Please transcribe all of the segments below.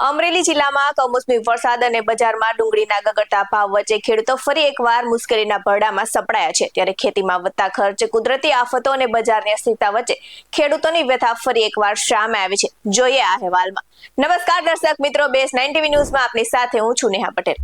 અમરેલી જિલ્લામાં કમોસમી વરસાદ અને બજારમાં ડુંગળીના ગગડતા ભાવ વચ્ચે ખેડૂતો ફરી એકવાર મુશ્કેલીના ભરડામાં સપડાયા છે. ત્યારે ખેતીમાં વધતા ખર્ચ, કુદરતી આફતો અને બજારની અસ્થિરતા વચ્ચે ખેડૂતોની વ્યથા ફરી એકવાર સામે આવી છે. જોઈએ આ અહેવાલમાં. નમસ્કાર, દર્શક મિત્રો બેસ નાઇન ન્યૂઝમાં આપની સાથે હું છું નેહા પટેલ.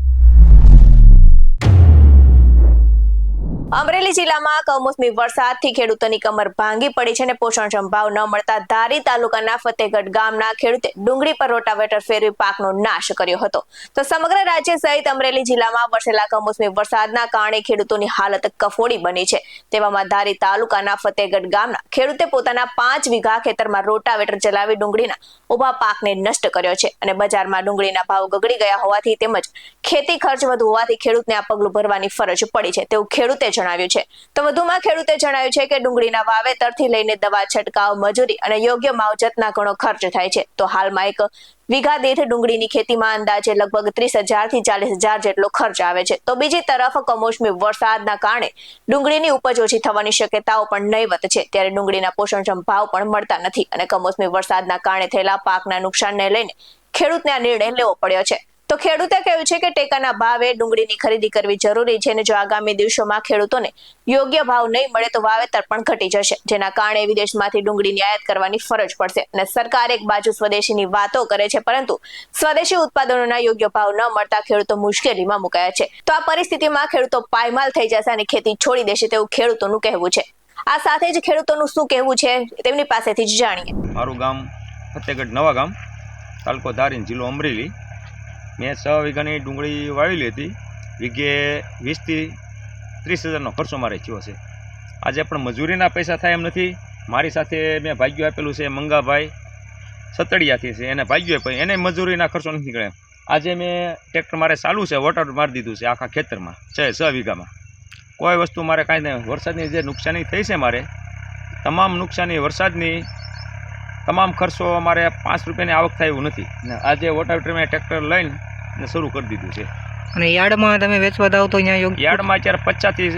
અમરેલી જિલ્લામાં કમોસમી વરસાદથી ખેડૂતોની કમર ભાંગી પડી છે અને પોષણક્ષમ ભાવ ન મળતા ધારી તાલુકાના ફતેગઢ ગામના ખેડૂતે ડુંગળી પર રોટાવેટર ફેરવી પાકનો નાશ કર્યો હતો. તો સમગ્ર રાજ્ય સહિત અમરેલી જિલ્લામાં વરસેલા કમોસમી વરસાદના કારણે ખેડૂતોની હાલત કફોડી બની છે. તેવામાં ધારી તાલુકાના ફતેગઢ ગામના ખેડૂતે પોતાના પાંચ વીઘા ખેતરમાં રોટાવેટર ચલાવી ડુંગળીના ઊભા પાકને નષ્ટ કર્યો છે અને બજારમાં ડુંગળીના ભાવ ગગડી ગયા હોવાથી તેમજ ખેતી ખર્ચ વધુ હોવાથી ખેડૂતને આ પગલું ભરવાની ફરજ પડી છે. તેવું ખેડૂતે જણાવ્યું છે. તો વધુમાં ખેડૂતે જણાવ્યું છે કે ડુંગળીના વાવેતરથી લઈને દવા છંટકાવ, મજૂરી અને યોગ્ય માવજતના ઘણો ખર્ચ થાય છે. તો હાલમાં એક વીઘા દીઠ ડુંગળીની ખેતીમાં અંદાજે લગભગ ત્રીસ હજારથી ચાલીસ હજાર જેટલો ખર્ચ આવે છે. તો બીજી તરફ કમોસમી વરસાદના કારણે ડુંગળીની ઉપજ ઓછી થવાની શક્યતાઓ પણ નહીવત છે. ત્યારે ડુંગળીના પોષણક્ષમ ભાવ પણ મળતા નથી અને કમોસમી વરસાદના કારણે થયેલા પાકના નુકસાનને લઈને ખેડૂતને આ નિર્ણય લેવો પડ્યો છે. તો ખેડૂતે કહ્યું છે કે ટેકાના ભાવે ડુંગળીની ખરીદી કરવી જરૂરી છે અને જો આગામી દિવસોમાં ખેડૂતોને યોગ્ય ભાવ નહીં મળે તો વાવેતર પણ ઘટી જશે. જેના કારણે વિદેશમાંથી ડુંગળીની આયાત કરવાની ફરજ પડશે અને સરકાર એક બાજુ સ્વદેશીની વાતો કરે છે, પરંતુ સ્વદેશી ઉત્પાદનોના યોગ્ય ભાવ ન મળતા ખેડૂતો મુશ્કેલીમાં મુકાયા છે. તો આ પરિસ્થિતિમાં ખેડૂતો પાયમાલ થઈ જશે અને ખેતી છોડી દેશે તેવું ખેડૂતોનું કહેવું છે. આ સાથે જ ખેડૂતોનું શું કહેવું છે તેમની પાસેથી જ જાણીએ. મારું ગામ ફતેગઢ નવા ગામ, તાલુકો ધારીન જિલ્લો અમરેલી. મેં છ વીઘાની ડુંગળી વાવેલી હતી. વીઘે વીસથી ત્રીસ હજારનો ખર્ચો મારે થયો છે. આજે પણ મજૂરીના પૈસા થાય એમ નથી. મારી સાથે મેં ભાગ્યું આપેલું છે મંગાભાઈ. સતડિયાથી છે, એને ભાગ્યું આપ્યું એને મજૂરીના ખર્ચો નથી નીકળે આજે મેં ટ્રેક્ટર મારે ચાલુ છે, વોટર મારી દીધું છે આખા ખેતરમાં, છ છ વીઘામાં. કોઈ વસ્તુ મારે કાંઈ નહીં, વરસાદની જે નુકસાની થઈ છે મારે, તમામ નુકસાની, વરસાદની તમામ ખર્ચો અમારે પાંચ રૂપિયાની આવક થાય એવું નથી. આજે વોટર મેં ટ્રેક્ટર લઈને શરૂ કરી દીધું છે. અને યાર્ડમાં તમે વેચવા દાવ તો અહીંયા યોગ્ય યાર્ડમાં અત્યારે પચાસથી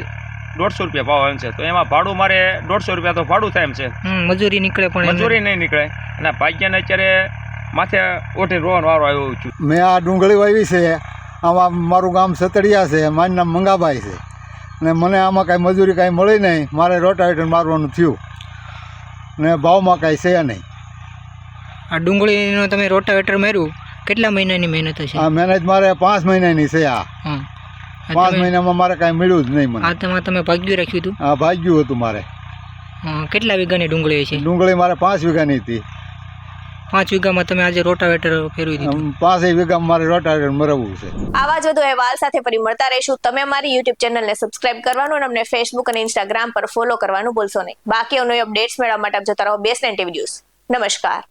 દોઢસો રૂપિયા ભાવ એમ છે. તો એમાં ભાડું મારે દોઢસો રૂપિયા તો ભાડું થાય એમ છે. મજૂરી નીકળે પણ મજૂરી નહીં નીકળે. અને ભાગ્યને અત્યારે માથે ઓઠે રોવાનો વારો આવ્યો છું. મેં આ ડુંગળી વાવી છે. આમાં મારું ગામ સતડિયા છે. મારું નામ મંગાભાઈ છે. ને મને આમાં કાંઈ મજૂરી કાંઈ મળી નહીં. મારે રોટાવેટર મારવાનું થયું. ને ભાવમાં કાંઈ છે નહીં. આ ડુંગળીનો તમે રોટાવેટર માર્યું? કેટલા મહિનાની મહેનત હશે? આ મહેનત મારે પાંચ મહિનાની છે આ. હા. પાંચ મહિનામાં મારે કાંઈ મળ્યું જ નહીં મને. આ તેમાં તમે ભાગ્યું રાખ્યું હતું? આ ભાગ્યું હતું મારે. હા, કેટલા વીઘાની ડુંગળી છે ડુંગળી મારે પાંચ વીઘાની હતી. પાંચ વીઘામાં તમે આજે રોટાવેટર ફેરવી દીધું. પાંચ વીઘામાં મારે રોટાવેટર મરવવું છે. આવા જ વધુ અહેવાલ સાથે ફરી મળતા રહીશું. તમે અમારી યુટ્યુબ ચેનલને સબસ્ક્રાઇબ કરવાનું અને અમને ફેસબુક અને ઇન્સ્ટાગ્રામ પર ફોલો કરવાનું ભૂલશો નહીં. બાકી અપડેટ્સ મેળવવા માટે આપ જોતા રહો બેસ ટીવી ન્યૂઝ નમસ્કાર.